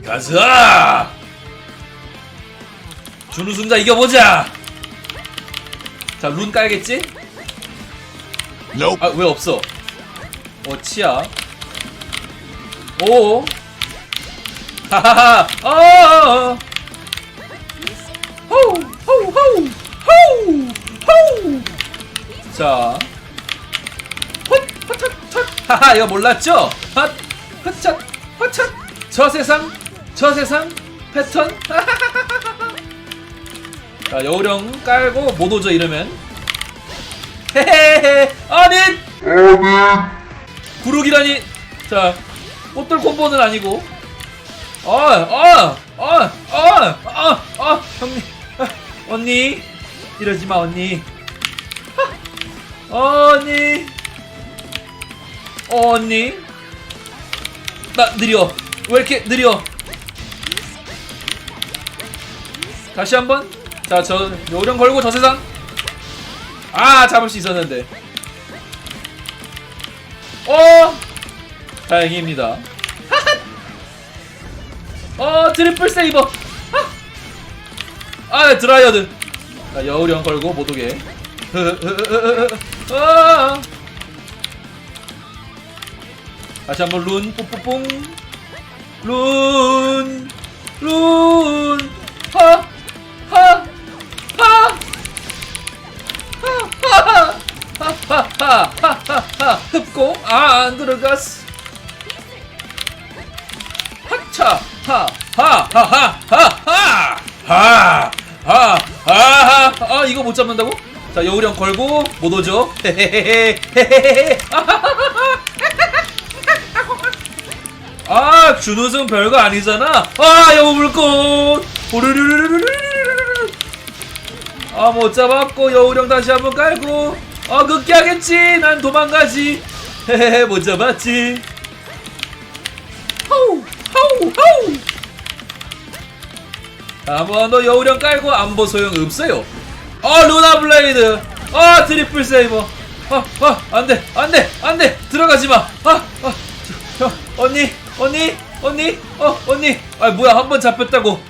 가자! 준우승자 이겨보자! 자, 룬 깔겠지? 아, 왜 없어? 어, 치야. 오! 하하하! 어! 호우! 호우! 호우! 호우! 호우! 자. 헛! 헛! 헛! 하하! 이거 몰랐죠? 헛! 헛! 헛! 저 세상! 저 세상! 패턴! 자, 여우령 깔고 못 오죠, 이러면. 헤헤헤! 아니! 구르기라니! 자, 꽃돌 콤보는 아니고. 어, 어, 어, 어, 어, 어, 형님, 아, 언니, 이러지 마, 언니. 하, 언니, 어, 언니. 나 느려. 왜 이렇게 느려? 다시 한번. 자, 저 요령 걸고 저 세상. 아, 잡을 수 있었는데. 어, 다행입니다. 어, 트리플 세이버. 아, 아, 드라이어드. 자, 여우령 걸고 못 오게. 아. 다시 한번 룬. 룬. 룬. 하하하하 흡고 아안 들어갔어. 하차 하하하하하 하하하하 아 이거 못 잡는다고? 자 여우령 걸고 못 오죠? 아 준우승 별거 아니잖아. 아 여우 물꽃. 오르르르르르. 아못 잡았고 여우령 다시 한번 깔고. 아 극기하겠지. 난 도망가지. 헤헤헤 못 잡았지. 하우 하우 하우. 한번 더 여우령 깔고 안보 소용 없어요. 아 루나 블레이드. 아 트리플 세이버. 아 아 안 돼 안 돼 안 돼. 들어가지 마 아아 언니 언니 언니 어 언니. 아 뭐야 한 번 잡혔다고.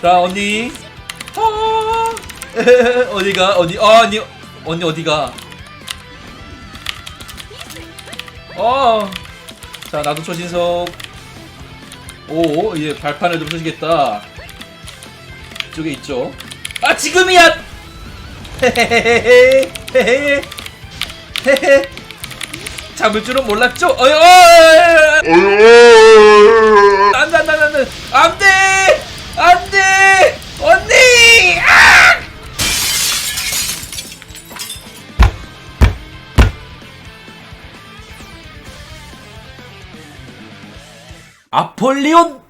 자 언니. 아, 에헤헤, 어디가? 어디? 아 언니 언니 어디가? 어자 나도 초신석. 오 이제 발판을 좀 쓰시겠다. 이쪽에 있죠? 아 지금이야! 헤헤헤헤 헤헤 헤헤 잡을 줄은 몰랐죠 어이 어이 아폴리온